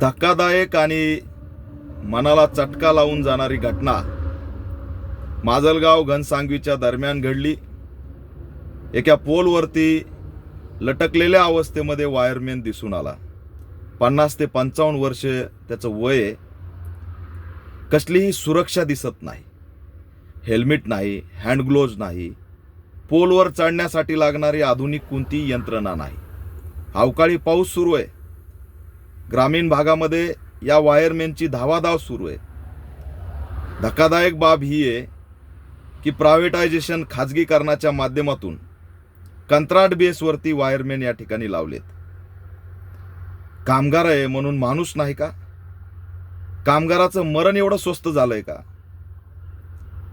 धक्कादायक आणि मनाला चटका लावून जाणारी घटना. माजलगाव घनसांगवीच्या दरम्यान घडली. एका पोलवरती लटकलेल्या अवस्थेमध्ये वायरमॅन दिसून आला. पन्नास ते पंचावन्न वर्ष त्याचं वय आहे. कसलीही सुरक्षा दिसत नाही. हेल्मेट नाही हँडग्लोव्ज नाही. पोलवर चढण्यासाठी लागणारी आधुनिक कोणतीही यंत्रणा नाही. अवकाळी पाऊस सुरू आहे. ग्रामीण भागामध्ये या वायरमॅनची धावाधाव सुरू आहे. धक्कादायक बाब ही आहे की प्रायव्हेटायझेशन खाजगीकरणाच्या माध्यमातून कंत्राट बेसवरती वायरमॅन या ठिकाणी लावलेत. कामगार आहे म्हणून माणूस नाही का? कामगाराचं मरण एवढं स्वस्त झालंय का?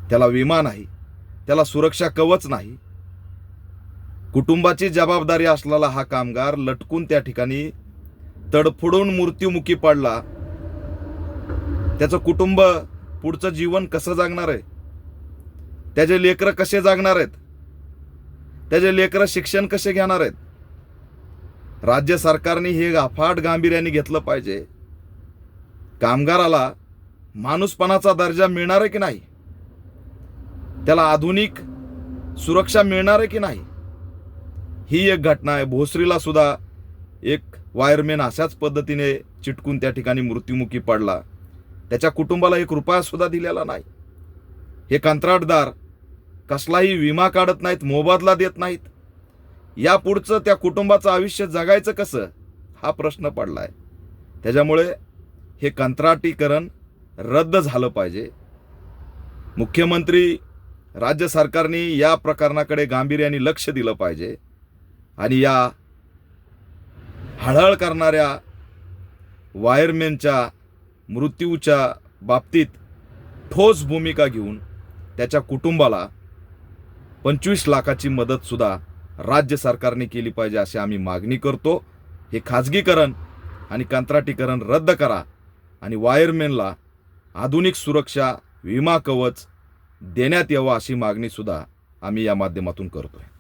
त्याला विमा नाही त्याला सुरक्षा कवच नाही. कुटुंबाची जबाबदारी असलेला हा कामगार लटकून त्या ठिकाणी तडफडून मृत्यूमुखी पडला. त्याचं कुटुंब पुढचं जीवन कसं जगणार आहे? त्याचे लेकरं कसे जागणार आहेत? त्याचे लेकरं शिक्षण कसे घेणार आहेत? राज्य सरकारने हे अफाट गांभीर्याने घेतलं पाहिजे. कामगाराला माणूसपणाचा दर्जा मिळणार आहे की नाही? त्याला आधुनिक सुरक्षा मिळणार आहे की नाही? ही एक घटना आहे. भोसरीला सुद्धा एक वायरमॅन अशाच पद्धतीने चिटकून त्या ठिकाणी मृत्युमुखी पडला. त्याच्या कुटुंबाला एक रुपयासुद्धा दिलेला नाही. हे कंत्राटदार कसलाही विमा काढत नाहीत मोबदला देत नाहीत. या पुढचं त्या कुटुंबाचं आयुष्य जगायचं कसं? हा प्रश्न पडला आहे त्याच्यामुळे हे कंत्राटीकरण रद्द झालं पाहिजे. मुख्यमंत्री राज्य सरकारने या प्रकरणाकडे गांभीर्याने लक्ष दिलं पाहिजे. आणि या हळहळ करणाऱ्या वायरमॅनच्या मृत्यूच्या बाबतीत ठोस भूमिका घेऊन त्याच्या कुटुंबाला पंचवीस लाखाची मदतसुद्धा राज्य सरकारने केली पाहिजे अशी आम्ही मागणी करतो. हे खाजगीकरण आणि कंत्राटीकरण रद्द करा आणि वायरमॅनला आधुनिक सुरक्षा विमा कवच देण्यात यावं अशी मागणीसुद्धा आम्ही या माध्यमातून करतो आहे